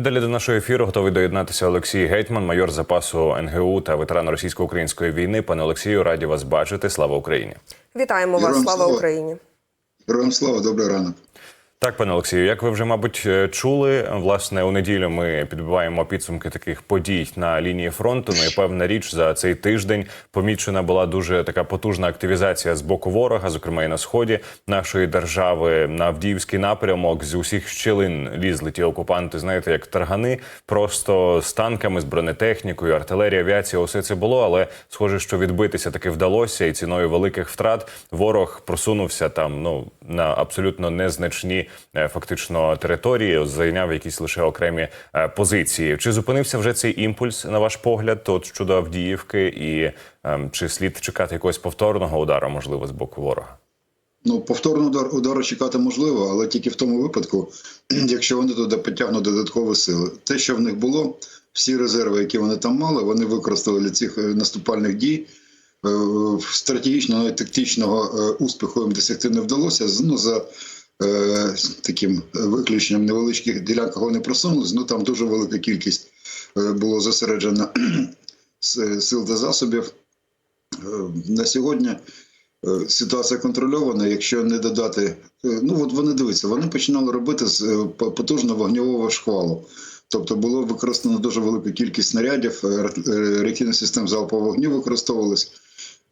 І далі до нашого ефіру готовий доєднатися Олексій Гетьман, майор запасу НГУ та ветеран російсько-української війни. Пане Олексію, раді вас бачити. Слава Україні! Вітаємо вас, слава слава. Україні. Героям слава, добрий ранок. Так, пане Олексію, як ви вже мабуть е, чули, власне, у неділю ми підбиваємо підсумки таких подій на лінії фронту. Ну і певна річ за цей тиждень помічена була дуже така потужна активізація з боку ворога, зокрема і на сході нашої держави на Авдіївський напрямок. З усіх щілин лізли ті окупанти, знаєте, як таргани, просто з танками, з бронетехнікою, артилерія, авіація, усе це було. Але схоже, що відбитися таки вдалося, і ціною великих втрат ворог просунувся там ну на абсолютно незначні фактично території, зайняв якісь лише окремі е, позиції. Чи зупинився вже цей імпульс на ваш погляд? От щодо Авдіївки, і ем, чи слід чекати якогось повторного удару, можливо, з боку ворога? Ну, повторно удар, удару чекати можливо, але тільки в тому випадку, якщо вони туди підтягнуть додаткові сили. Те, що в них було, всі резерви, які вони там мали, вони використали для цих е, наступальних дій. Е, Стратегічного і тактичного е, успіху їм досягти не вдалося. Ну, за е, таким виключенням невеличких ділянках вони просунулись. Ну там дуже велика кількість е, було зосереджено сил та засобів. Е, На сьогодні ситуація контрольована. Якщо не додати, ну от вони дивіться, вони починали робити з потужного вогневого шквалу. Тобто було використано дуже велика кількість снарядів, реактивних систем залпового вогню використовувались.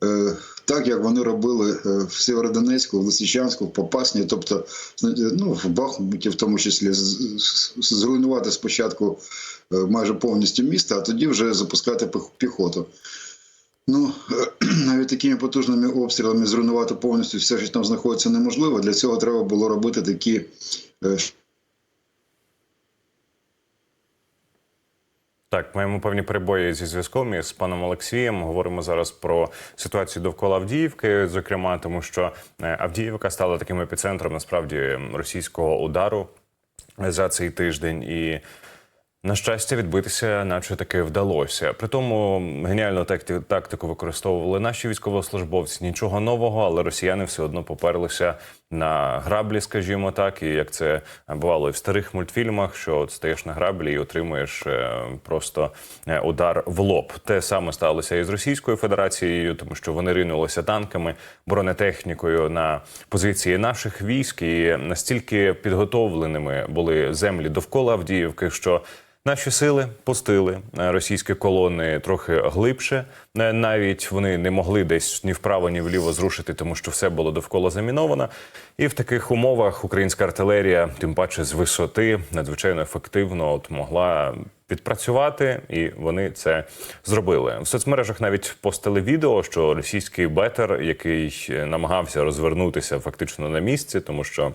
Е, Так як вони робили е, в Сєвєродонецьку, в Лисичанську, в Попасні, тобто ну, в Бахмуті в тому числі, зруйнувати спочатку е, майже повністю місто, а тоді вже запускати піхоту. Ну, навіть такими потужними обстрілами зруйнувати повністю все, що там знаходиться, неможливо. Для цього треба було робити такі Так, маємо певні перебої зі зв'язком із паном Олексієм. Говоримо зараз про ситуацію довкола Авдіївки, зокрема, тому що е, Авдіївка стала таким епіцентром насправді російського удару за цей тиждень і. На щастя, відбитися, наче таки вдалося. При тому геніальну такти- тактику використовували наші військовослужбовці. Нічого нового, але росіяни все одно поперлися на граблі, скажімо так. І як це бувало і в старих мультфільмах, що от стаєш на граблі і отримуєш е, просто е, удар в лоб. Те саме сталося і з Російською Федерацією, тому що вони ринулися танками, бронетехнікою на позиції наших військ, і настільки підготовленими були землі довкола Авдіївки, що Наші сили пустили е, російські колони трохи глибше. Е, Навіть вони не могли десь ні вправо, ні вліво зрушити, тому що все було довкола заміновано. І в таких умовах українська артилерія, тим паче з висоти, надзвичайно ефективно от могла підпрацювати, і вони це зробили. В соцмережах навіть постили відео, що російський бетер, який е, намагався розвернутися фактично на місці, тому що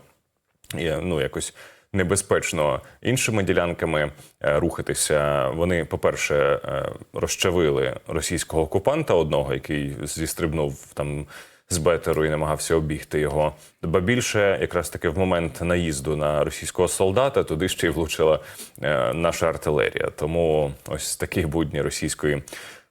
ну якось небезпечно іншими ділянками е, рухатися. Вони, по-перше, е, розчавили російського окупанта одного, який зістрибнув там. З бетеру і намагався обігти його. Ба більше, якраз таки в момент наїзду на російського солдата, туди ще й влучила е, наша артилерія. Тому ось такі будні російської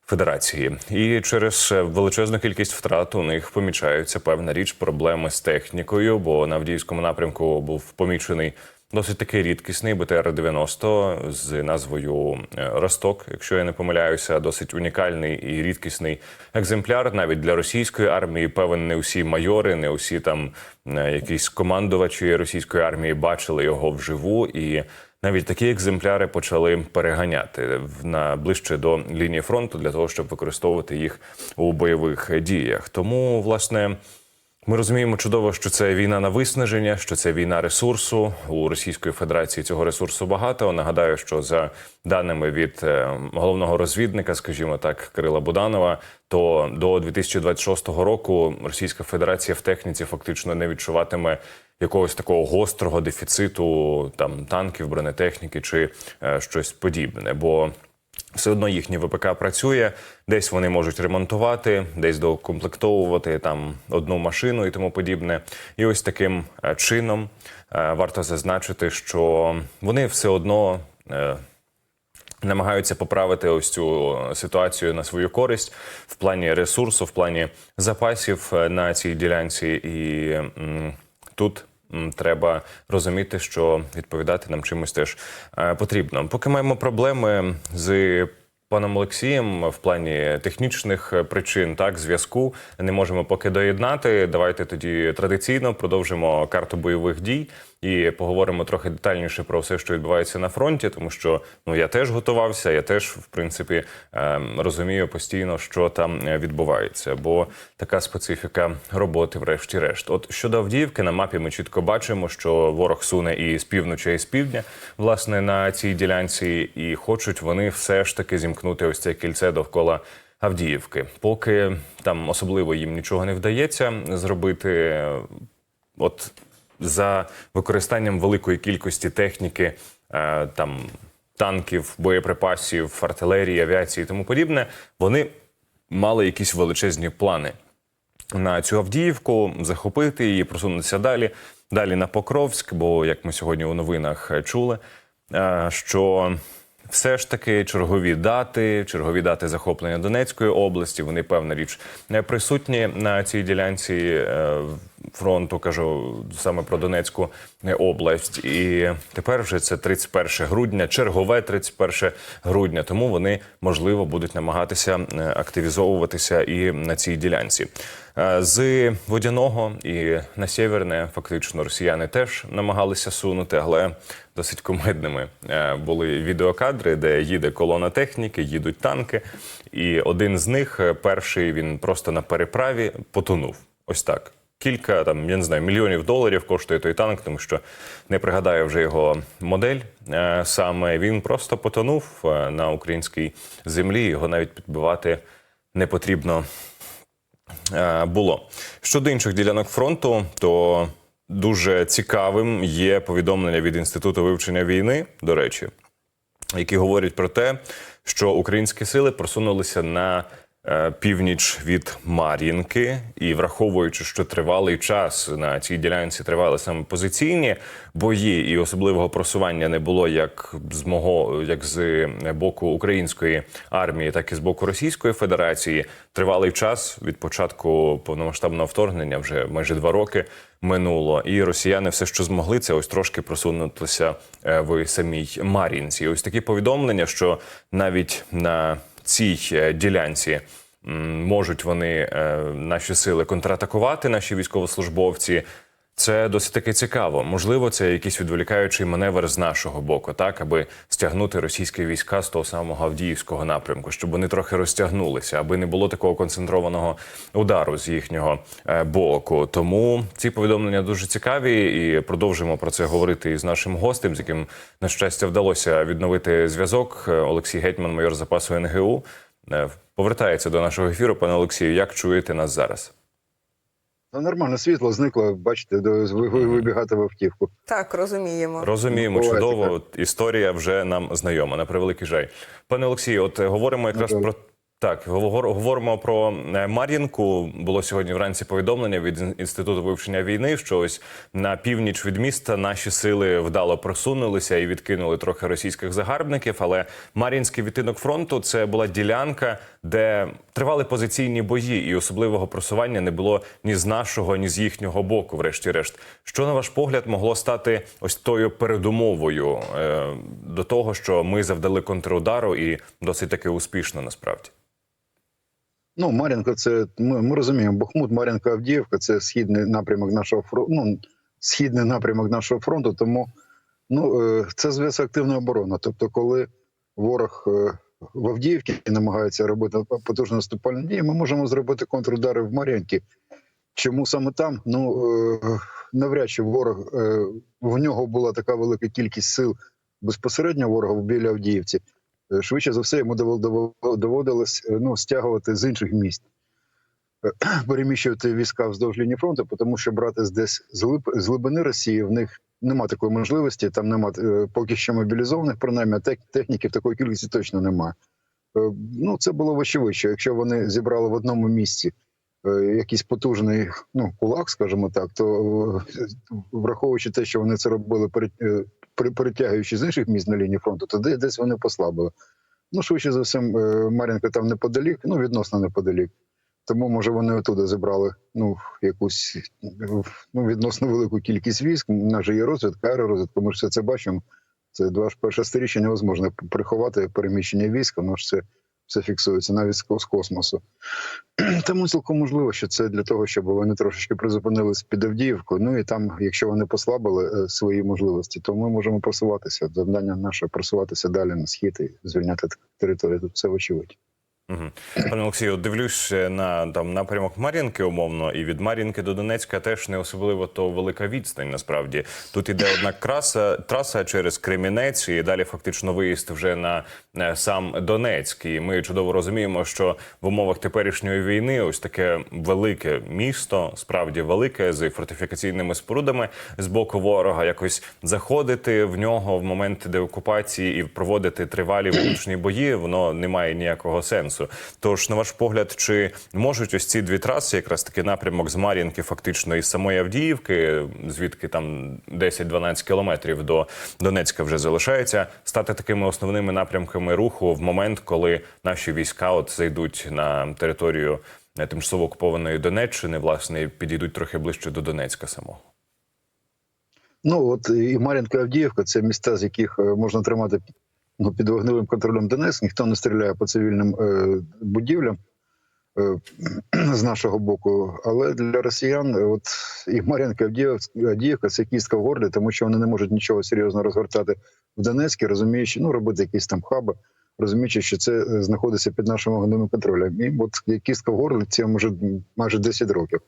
Федерації, і через величезну кількість втрат у них помічаються певна річ проблеми з технікою. Бо на Авдіївському напрямку був помічений досить такий рідкісний БТР-90 з назвою е, Росток, якщо я не помиляюся, досить унікальний і рідкісний екземпляр навіть для російської армії. Певен, не усі майори, не усі там е, якісь командувачі російської армії бачили його вживу і. Навіть такі екземпляри почали переганяти на ближче до лінії фронту для того, щоб використовувати їх у бойових діях. Тому, власне, ми розуміємо чудово, що це війна на виснаження, що це війна ресурсу у Російської Федерації. Цього ресурсу багато. Нагадаю, що за даними від е, головного розвідника, скажімо так, Кирила Буданова, то до 2026 року Російська Федерація в техніці фактично не відчуватиме якогось такого гострого дефіциту там танків, бронетехніки чи е, щось подібне. Бо все одно їхнє ВПК працює, десь вони можуть ремонтувати, десь докомплектовувати там одну машину і тому подібне. І ось таким е, чином е, варто зазначити, що вони все одно. е, Намагаються поправити ось цю ситуацію на свою користь в плані ресурсу, в плані запасів на цій ділянці, і тут треба розуміти, що відповідати нам чимось теж е, потрібно. Поки маємо проблеми з паном Олексієм в плані технічних е, причин, так зв'язку не можемо поки доєднати. Давайте тоді традиційно продовжимо карту бойових дій і поговоримо трохи детальніше про все, що відбувається на фронті, тому що ну я теж готувався, я теж в принципі е, розумію постійно, що там е, відбувається, бо така специфіка роботи, врешті-решт. От щодо Авдіївки, на мапі ми чітко бачимо, що ворог суне і з півночі, і з півдня, власне, на цій ділянці, і хочуть вони все ж таки зімкнути ось це кільце довкола. Авдіївки, поки там особливо їм нічого не вдається зробити, от за використанням великої кількості техніки, е, там танків, боєприпасів, артилерії, авіації і тому подібне, вони мали якісь величезні плани на цю Авдіївку, захопити її, просунутися далі, далі на Покровськ. Бо як ми сьогодні у новинах чули, е, що все ж таки чергові дати, чергові дати захоплення Донецької області. Вони певна річ не присутні на цій ділянці е, фронту. Кажу саме про Донецьку область. І тепер вже це 31 грудня, чергове 31 грудня. Тому вони можливо будуть намагатися е, активізовуватися і на цій ділянці. Е, З водяного і на сєверне фактично росіяни теж намагалися сунути, але досить комедними е, були відеокадри, де їде колона техніки, їдуть танки, і один з них, е, перший, він просто на переправі потонув. Ось так. Кілька там, я не знаю, мільйонів доларів коштує той танк, тому що не пригадаю вже його модель. Е, Саме він просто потонув е, на українській землі. Його навіть підбивати не потрібно е, було. Щодо інших ділянок фронту, то дуже цікавим є повідомлення від інституту вивчення війни, до речі, які говорять про те, що українські сили просунулися на північ від Мар'їнки, і враховуючи, що тривалий час на цій ділянці тривали саме позиційні бої, і особливого просування не було як з мого, як з боку української армії, так і з боку Російської Федерації. Тривалий час від початку повномасштабного вторгнення, вже майже два роки минуло, і росіяни все, що змогли, це ось трошки просунутися е, в самій Мар'їнці. Ось такі повідомлення, що навіть на цій е, ділянці можуть вони е, наші сили контратакувати, наші військовослужбовці. Це досить таки цікаво. Можливо, це якийсь відволікаючий маневр з нашого боку, так аби стягнути російські війська з того самого Авдіївського напрямку, щоб вони трохи розтягнулися, аби не було такого концентрованого удару з їхнього е, боку. Тому ці повідомлення дуже цікаві, і продовжимо про це говорити із нашим гостем, з яким на щастя вдалося відновити зв'язок. Е, Олексій Гетьман, майор запасу НГУ, е, повертається до нашого ефіру. Пане Олексію, як чуєте нас зараз? Ну, нормально, світло зникло, бачите, до ви, ви вибігати в автівку. Так, розуміємо. Розуміємо, Буває чудово. От Історія вже нам знайома. На превеликий жаль. Пане Олексію, от е, говоримо якраз Добре. про. Так, говоримо про е, Мар'їнку. Було сьогодні вранці повідомлення від інституту вивчення війни, що ось на північ від міста наші сили вдало просунулися і відкинули трохи російських загарбників. Але Мар'їнський відтинок фронту це була ділянка, де тривали позиційні бої, і особливого просування не було ні з нашого, ні з їхнього боку. Врешті-решт, що на ваш погляд могло стати ось тою передумовою е, до того, що ми завдали контрудару і досить таки успішно насправді. Ну, Мар'їнка, це ми, ми розуміємо, Бахмут, Мар'їнка, Авдіївка це східний напрямок нашого фронту. Ну, східний напрямок нашого фронту. Тому ну, е, це зв'язок активна оборона. Тобто, коли ворог е, в Авдіївці намагається робити потужні наступальні дії, ми можемо зробити контрудари в Мар'їнці. Чому саме там? Ну е, навряд чи ворог е, в нього була така велика кількість сил безпосередньо ворога біля Авдіївці. Е, Швидше за все, йому доводилось ну, стягувати з інших міст, переміщувати війська вздовж лінії фронту, тому що брати десь з глибини Росії в них нема такої можливості, там нема е, поки що мобілізованих, принаймні, а тек- техніків такої кількості точно немає. Е, Ну, це було вочевидь, якщо вони зібрали в одному місці е, якийсь потужний ну, кулак, скажімо так, то враховуючи те, що вони це робили перетягуючи з інших міст на лінії фронту, то де- десь вони послабили. Ну, швидше за все, Мар'їнка там неподалік, ну, відносно неподалік. Тому, може, вони оттуда забрали ну, якусь ну, відносно велику кількість військ. У нас же є розвідка, аеророзвідка, ми ж все це бачимо. Це 21 сторіччя невозможно приховати переміщення війська, воно ж це все фіксується навіть з космосу. Тому цілком можливо, що це для того, щоб вони трошечки призупинились під Авдіївкою. Ну і там, якщо вони послабили е, свої можливості, то ми можемо просуватися. Завдання наше просуватися далі на схід і звільняти територію. Тут все вочевидь. Пане Олексію, дивлюсь на там напрямок Мар'їнки, умовно, і від Мар'їнки до Донецька теж не особливо то велика відстань. Насправді тут іде одна краса траса через Кремінець, і далі фактично виїзд вже на е, сам Донецьк. І ми чудово розуміємо, що в умовах теперішньої війни ось таке велике місто, справді велике, з фортифікаційними спорудами з боку ворога, якось заходити в нього в момент деокупації і проводити тривалі вуличні бої, воно не має ніякого сенсу. Тож, на ваш погляд, чи можуть ось ці дві траси, якраз таки напрямок з Мар'їнки, фактично із самої Авдіївки, звідки там 10-12 кілометрів до Донецька вже залишається, стати такими основними напрямками руху в момент, коли наші війська от зайдуть на територію е, тимчасово окупованої Донеччини, власне, підійдуть трохи ближче до Донецька самого. Ну от і Мар'їнка Авдіївка це міста, з яких е, можна тримати ну, під вогневим контролем Донецьк. Ніхто не стріляє по цивільним е, будівлям е, з нашого боку. Але для росіян, е, от і Мар'їнка і Авдіївка, це кістка в горлі, тому що вони не можуть нічого серйозно розгортати в Донецьку, розуміючи, ну робити якісь там хаби. Розуміючи, що це знаходиться під нашим вогневим контролем, і от кістка в горлі це може майже 10 років.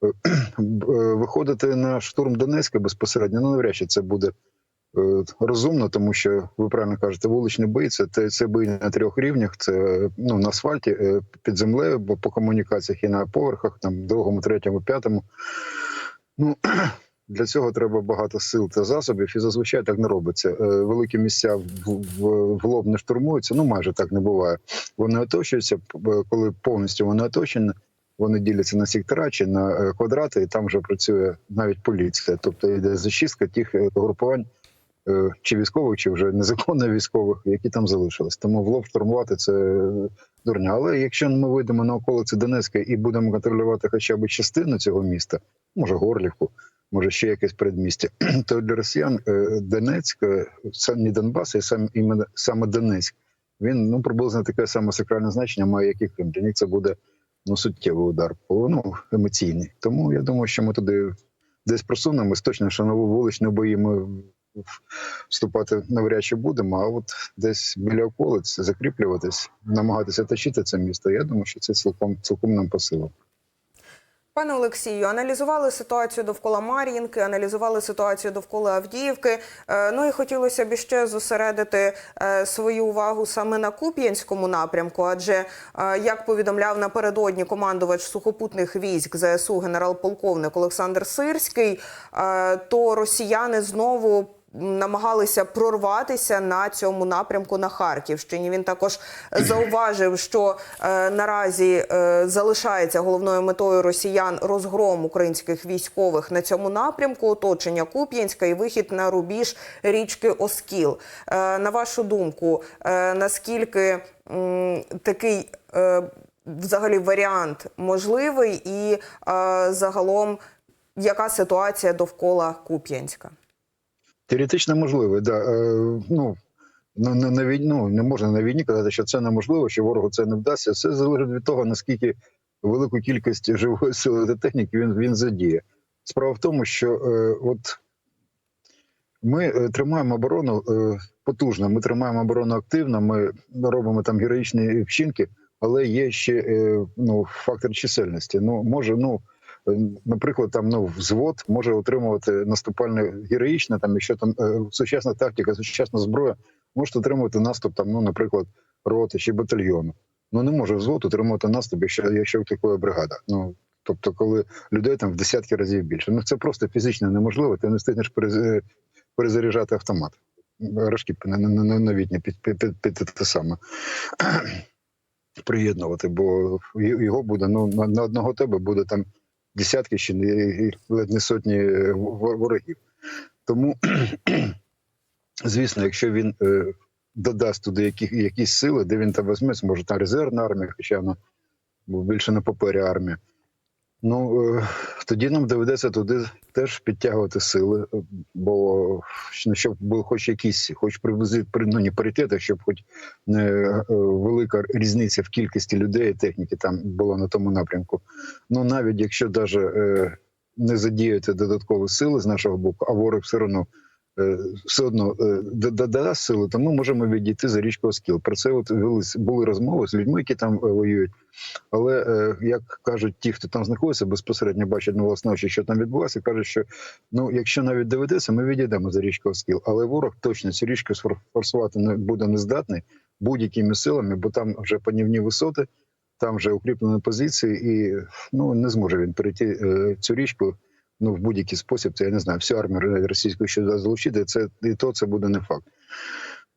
Виходити на штурм Донецька безпосередньо, ну навряд чи це буде розумно, тому що ви правильно кажете, вуличні бої це, це, бої на трьох рівнях. Це ну на асфальті, е, під землею, бо по комунікаціях і на поверхах, там другому, третьому, п'ятому. Ну для цього треба багато сил та засобів, і зазвичай так не робиться. Е, Великі місця в, в, в лоб не штурмуються. Ну майже так не буває. Вони оточуються, коли повністю вони оточені. Вони діляться на сектора чи на е, квадрати, і там вже працює навіть поліція. Тобто йде зачистка тих е, групувань е, чи військових, чи вже незаконно військових, які там залишились. Тому в лоб штурмувати це е, дурня. Але якщо ми вийдемо на околиці Донецька і будемо контролювати хоча б частину цього міста, може Горлівку, може ще якесь передмістя, то для росіян е, Донецьк, е, сам не Донбас, а сам іменно саме Донецьк. Він ну приблизно таке саме сакральне значення має, як і Крим. Для них це буде ну, суттєвий удар, ну, емоційний. Тому я думаю, що ми туди десь просунемось. Точно, що нову вуличні бої ми вступати навряд чи будемо, а от десь біля околиць закріплюватись, намагатися тащити це місто. Я думаю, що це цілком цілком нам посила. Пане Олексію, аналізували ситуацію довкола Мар'їнки, аналізували ситуацію довкола Авдіївки. Е, Ну і хотілося б ще зосередити е, свою увагу саме на Куп'янському напрямку. Адже е, як повідомляв напередодні командувач сухопутних військ ЗСУ генерал-полковник Олександр Сирський, то росіяни знову намагалися прорватися на цьому напрямку на Харківщині. Він також зауважив, що е, наразі е, залишається головною метою росіян розгром українських військових на цьому напрямку, оточення Куп'янська і вихід на рубіж річки Оскіл. Е, на вашу думку, е, наскільки м, такий е, взагалі варіант можливий, і е, загалом яка ситуація довкола Куп'янська? Теоретично можливо, да. Е, ну, на, на, на війну не можна на війні казати, що це неможливо, що ворогу це не вдасться. Все залежить від того, наскільки велику кількість живої сили та техніки він, він задіє. Справа в тому, що е, от ми е, тримаємо оборону е, потужно, ми тримаємо оборону активно, ми робимо там героїчні вчинки, але є ще е, ну, фактор чисельності. Ну, може, ну. Е, Наприклад, там ну взвод може отримувати наступальне героїчне, там якщо там е, сучасна тактика, сучасна зброя може отримувати наступ, там, ну, наприклад, роти чи батальйону. Ну не може взвод отримувати наступ, якщо якщо такої бригада. Ну тобто, коли людей там в десятки разів більше. Ну це просто фізично неможливо. Ти не встигнеш перезаряджати автомат. Рожки новітні під, під, під, під те саме. Приєднувати, бо його буде ну на одного тебе буде там десятки ще не ледь не сотні е, ворогів. Тому, звісно, якщо він е, додасть туди які, якісь сили, де він там візьме, може там резервна армія, хоча вона більше на папері армія. Ну е, тоді нам доведеться туди теж підтягувати сили, е, бо ну, щоб був хоч якісь, хоч приблизити ну, не паритет, щоб хоч не е, велика різниця в кількості людей і техніки там була на тому напрямку. Ну навіть якщо даже не задіяти додаткові сили з нашого боку, а ворог все одно. Е, Все одно е, д- д- сили, то ми можемо відійти за річку Оскіл. Про це от були розмови з людьми, які там е, воюють. Але е, як кажуть ті, хто там знаходиться, безпосередньо бачать на власне очі, що там відбувається, кажуть, що ну якщо навіть доведеться, ми відійдемо за річку Оскіл. Але ворог точно цю річку форсувати не буде не здатний будь-якими силами, бо там вже панівні висоти, там вже укріплені позиції, і ну не зможе він перейти е, цю річку. Ну, в будь-який спосіб, це я не знаю, всю армію російську що залучити, це і то це буде не факт.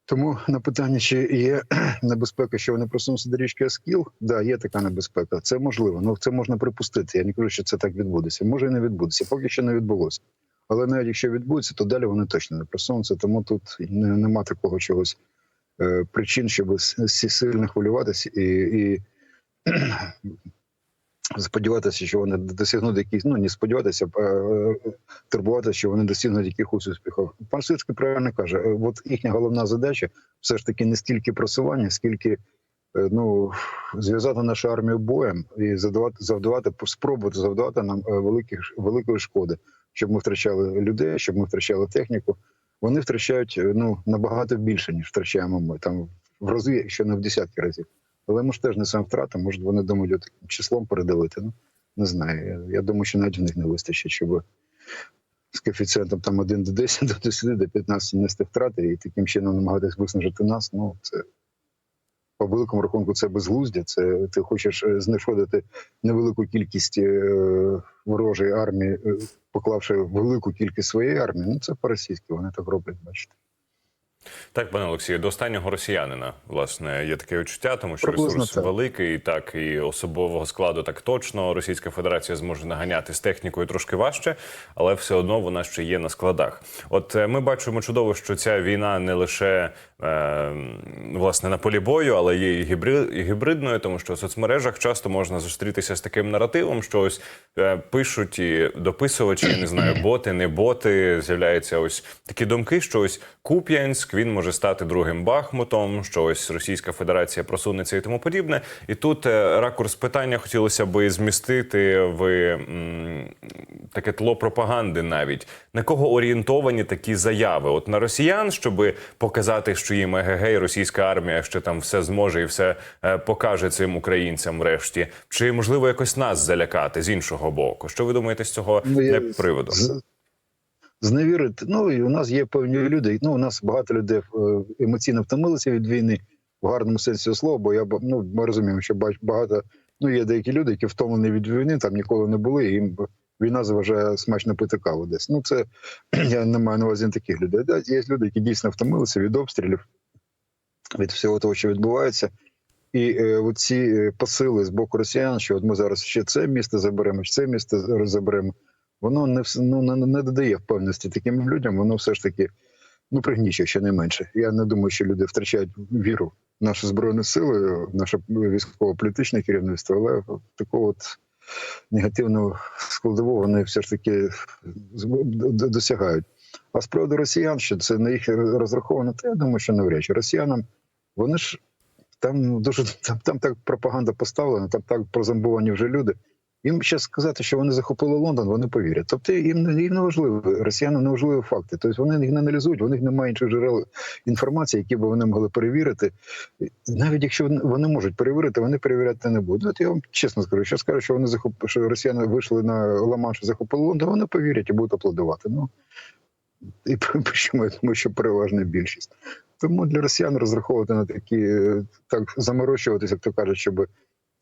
Тому на питання, чи є небезпека, що вони просунуться до річки Аскіл, да, є така небезпека. Це можливо. Ну це можна припустити. Я не кажу, що це так відбудеться. Може і не відбудеться, поки що не відбулося. Але навіть якщо відбудеться, то далі вони точно не просунуться. Тому тут не, нема такого чогось е, причин, щоб сильно хвилюватися і, і сподіватися, що вони досягнуть якісь, ну не сподіватися, а турбуватися, що вони досягнуть якихось успіхів. Пан Сицький правильно каже, е, от їхня головна задача все ж таки не стільки просування, скільки е, ну зв'язати нашу армію боєм і завдавати, завдавати спробувати завдавати нам е, великих великої шкоди, щоб ми втрачали людей, щоб ми втрачали техніку. Вони втрачають ну набагато більше ніж втрачаємо ми там в рази, якщо не в десятки разів. Але ми ж теж несемо втрати. Може, вони думають числом передавити. Ну не знаю. Я, я думаю, що навіть в них не вистачить, щоб з коефіцієнтом там 1 до 10, до 10, до 15 нести втрати і таким чином намагатись виснажити нас. Ну це по великому рахунку це безглуздя. Це ти хочеш е, знешкодити невелику кількість е, ворожої армії, е, поклавши велику кількість своєї армії. Ну це по-російськи, вони так роблять, бачите. Так, пане Олексію, до останнього росіянина власне є таке відчуття, тому що Приблизно ресурс так. великий, так і особового складу так точно. Російська Федерація зможе наганяти з технікою трошки важче, але все одно вона ще є на складах. От е, ми бачимо чудово, що ця війна не лише е, власне на полі бою, але є і гібридною, тому що в соцмережах часто можна зустрітися з таким наративом, що ось е, пишуть і дописувачі, не знаю, боти, не боти. З'являються ось такі думки, що ось Куп'янськ він може стати другим Бахмутом, що ось Російська Федерація просунеться і тому подібне. І тут е, ракурс питання хотілося би змістити в м, таке тло пропаганди навіть. На кого орієнтовані такі заяви? От на росіян, щоб показати, що їм егегей, російська армія ще там все зможе і все е, покаже цим українцям врешті. Чи можливо якось нас залякати з іншого боку? Що ви думаєте з цього Ну, я- приводу? Зневірити. Ну і у нас є певні люди. Ну, у нас багато людей е, емоційно втомилися від війни в гарному сенсі слова, бо я ну, ми розуміємо, що багато. Ну, є деякі люди, які втомлені від війни, там ніколи не були, і їм війна заважає смачно пити каву десь. Ну, це я не маю на увазі таких людей. Да, є люди, які дійсно втомилися від обстрілів, від всього того, що відбувається. І е, оці е, посили з боку росіян, що от ми зараз ще це місто заберемо, ще це місто заберемо, воно не ну, не, не додає впевненості таким людям, воно все ж таки ну, пригнічує щонайменше. Я не думаю, що люди втрачають віру в наші збройні сили, наше військово-політичне керівництво, але такого от негативного складового вони все ж таки досягають. А з приводу росіян, що це на їх розраховано, то я думаю, що навряд чи росіянам вони ж там дуже там, там так пропаганда поставлена, там так прозомбовані вже люди. Їм ще сказати, що вони захопили Лондон, вони повірять. Тобто їм їм не важливо, росіянам не важливі факти. Тобто вони їх не аналізують, у них немає інших джерел інформації, які б вони могли перевірити. Навіть якщо вони- можуть перевірити, вони перевіряти не будуть. От я вам чесно скажу, що скажу, що вони захоп... що росіяни вийшли на Ла-Манш і захопили Лондон, вони повірять і будуть аплодувати. Ну і я думаю, що переважна більшість. Тому для росіян розраховувати на такі е, так заморочуватися, як то кажуть, щоб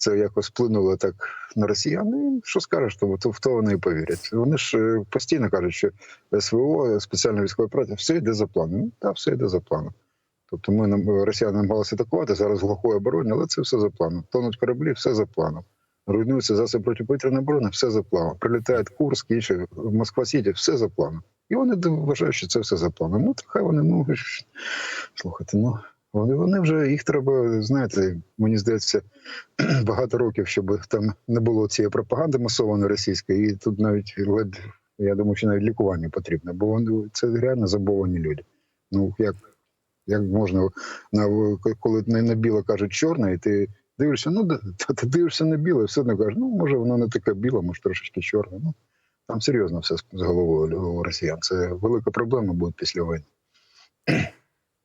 це якось вплинуло так на росіян. Ну, що скажеш, тому то в то вони і повірять. Вони ж е, постійно кажуть, що СВО, спеціальна військова операція, все йде за планом. Ну так, все йде за планом. Тобто ми нам росіяни намагалися атакувати зараз в глухої обороні, але це все за планом. Тонуть кораблі, все за планом. Руйнуються засоби протиповітряної оборони, все за планом. Прилітають Курск, інші Москва Сіті, все за планом. І вони вважають, що це все за планом. Ну, то хай вони, ну слухайте, ну Вони, вони вже їх треба, знаєте, мені здається, багато років, щоб там не було цієї пропаганди масованої російської, і тут навіть ледь, я думаю, що навіть лікування потрібно, бо вони це реально забовані люди. Ну як, як можна на коли на біле кажуть чорне, і ти дивишся, ну та ти дивишся на біле, все одно кажеш, ну може воно не таке біле, може трошечки чорне. Ну там серйозно все з головою росіян. Це велика проблема буде після війни.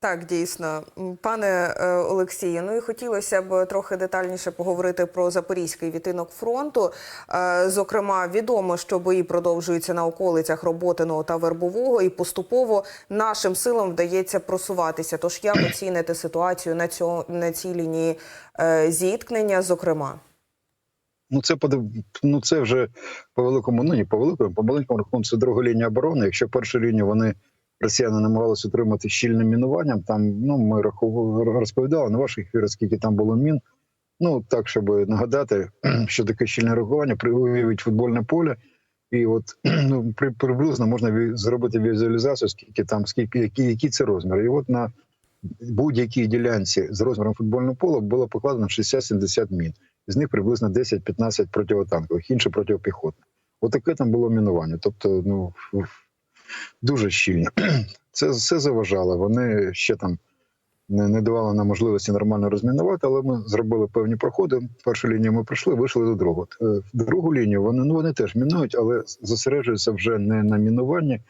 Так, дійсно, пане е, Олексію. Ну і хотілося б трохи детальніше поговорити про запорізький відтинок фронту. Е, Зокрема, відомо, що бої продовжуються на околицях Роботиного та Вербового, і поступово нашим силам вдається просуватися. Тож як оціните ситуацію на цьому на цій лінії е, зіткнення? Зокрема, Ну, це ну, це вже по великому, ну не по великому, по маленькому рахунку це друга лінія оборони. Якщо першу лінію вони росіяни намагалися утримати щільним мінуванням, там ну ми розповідали на ваших ефірах, скільки там було мін. Ну так, щоб нагадати, що таке щільне реагування, при- уявіть футбольне поле, і от ну при приблизно можна зробити візуалізацію, скільки там, скільки які, які це розміри. І от на будь-якій ділянці з розміром футбольного поля було покладено 60-70 мін. З них приблизно 10-15 противотанкових, інше протипіхотних. Отаке там було мінування. Тобто, ну дуже щільно. Це все заважало. Вони ще там не, не давали нам можливості нормально розмінувати, але ми зробили певні проходи. Першу лінію ми пройшли, вийшли до другого. Е, другу лінію вони ну вони теж мінують, але зосереджуються вже не на мінуванні,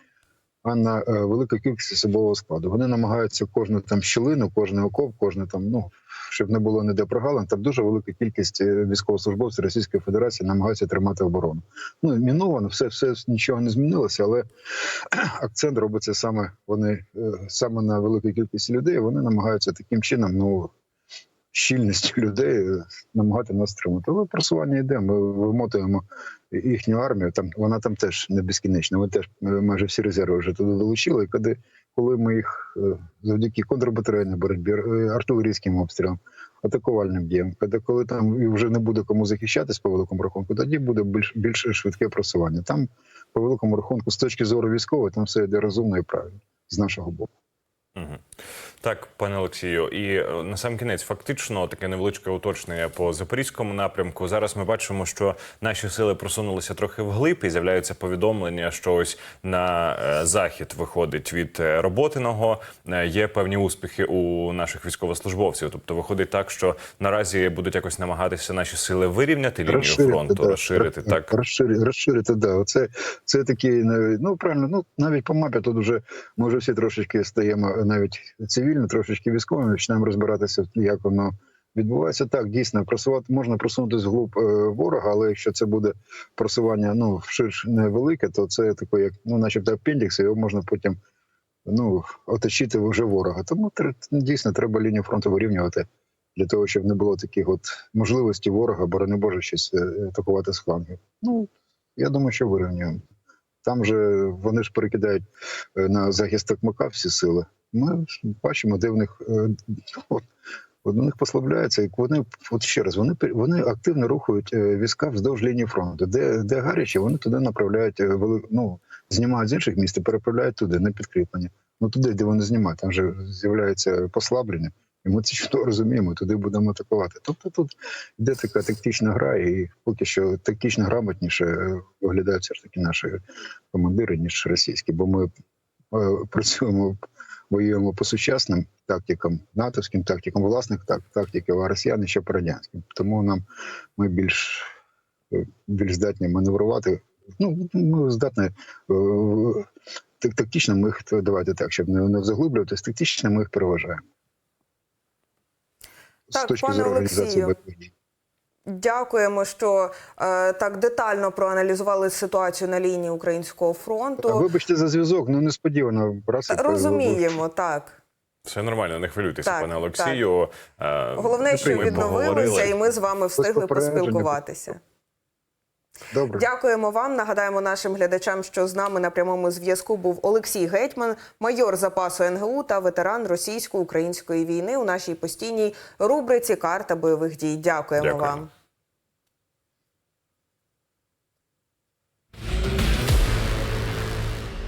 а на е, великій кількості особового складу. Вони намагаються кожну там щілину, кожний окоп, кожне там, ну щоб не було ніде прогалин. Там дуже велика кількість е, військовослужбовців Російської Федерації намагаються тримати оборону. Ну міновано, все, все нічого не змінилося, але акцент робиться саме вони е, саме на великій кількості людей. Вони намагаються таким чином, ну щільністю людей е, намагати нас тримати. Але просування йде. Ми вимотуємо їхню армію. Там вона там теж не безкінечна. Ми теж е, майже всі резерви вже туди долучили. І коли, коли ми їх е, завдяки контрбатарейній боротьбі, артилерійським обстрілам, атакувальним діям, коли, там вже не буде кому захищатись по великому рахунку, тоді буде більш більш швидке просування. Там по великому рахунку, з точки зору військової, там все йде розумно і правильно з нашого боку. Мгм. Так, пане Олексію, і е, на сам кінець, фактично, таке невеличке уточнення по запорізькому напрямку. Зараз ми бачимо, що наші сили просунулися трохи вглиб, і з'являються повідомлення, що ось на е, захід виходить від е, роботиного. Є певні успіхи у наших військовослужбовців. Тобто, виходить так, що наразі будуть якось намагатися наші сили вирівняти лінію фронту, да. розширити Ро- так. Розширити, розширити, да. Оце це такі навіть, ну правильно, ну навіть по мапі тут вже ми вже всі трошечки стаємо навіть цивільно, трошечки військовими, починаємо розбиратися, як воно відбувається. Так, дійсно, просувати можна просунутися вглуб е, ворога, але якщо це буде просування ну вширш невелике, то це таке, як ну, начебто апендікс, його можна потім ну оточити вже ворога. Тому дійсно треба лінію фронту вирівнювати для того, щоб не було таких от можливостей ворога, борони Боже, щось е, атакувати з флангів. Ну я думаю, що вирівнюємо. Там же вони ж перекидають е, на захист Токмака всі сили. Ми бачимо, де в них е, от, от у них послабляється, як вони от ще раз, вони вони активно рухають е, війська вздовж лінії фронту. Де, де гаряче, вони туди направляють е, ну, знімають з інших міст і переправляють туди на підкріплення. Ну туди, де вони знімають, там вже з'являється послаблення. І ми це чудово розуміємо, туди будемо атакувати. Тобто тут йде така тактична гра, і поки що тактично грамотніше виглядають все ж таки наші командири, ніж російські, бо ми працюємо, воюємо по сучасним тактикам, натовським тактикам, власних так, тактиків, а росіяни ще по радянським. Тому нам ми більш, е, більш здатні маневрувати. Ну, ми здатні е, так- тактично ми їх давайте так, щоб не, не заглиблюватись, тактично ми їх переважаємо. Так, з точки зору організації. Дякуємо, що е, так детально проаналізували ситуацію на лінії українського фронту. Вибачте за зв'язок, ну несподівано. Раз і Розуміємо, так. Все нормально, не хвилюйтеся, Так, пане Олексію. Е, Головне, що відновилися, і ми з вами встигли поспілкуватися. Добре. Дякуємо вам. Нагадаємо нашим глядачам, що з нами на прямому зв'язку був Олексій Гетьман, майор запасу НГУ та ветеран російсько-української війни у нашій постійній рубриці Карта бойових дій. Дякуємо Дякуємо. вам.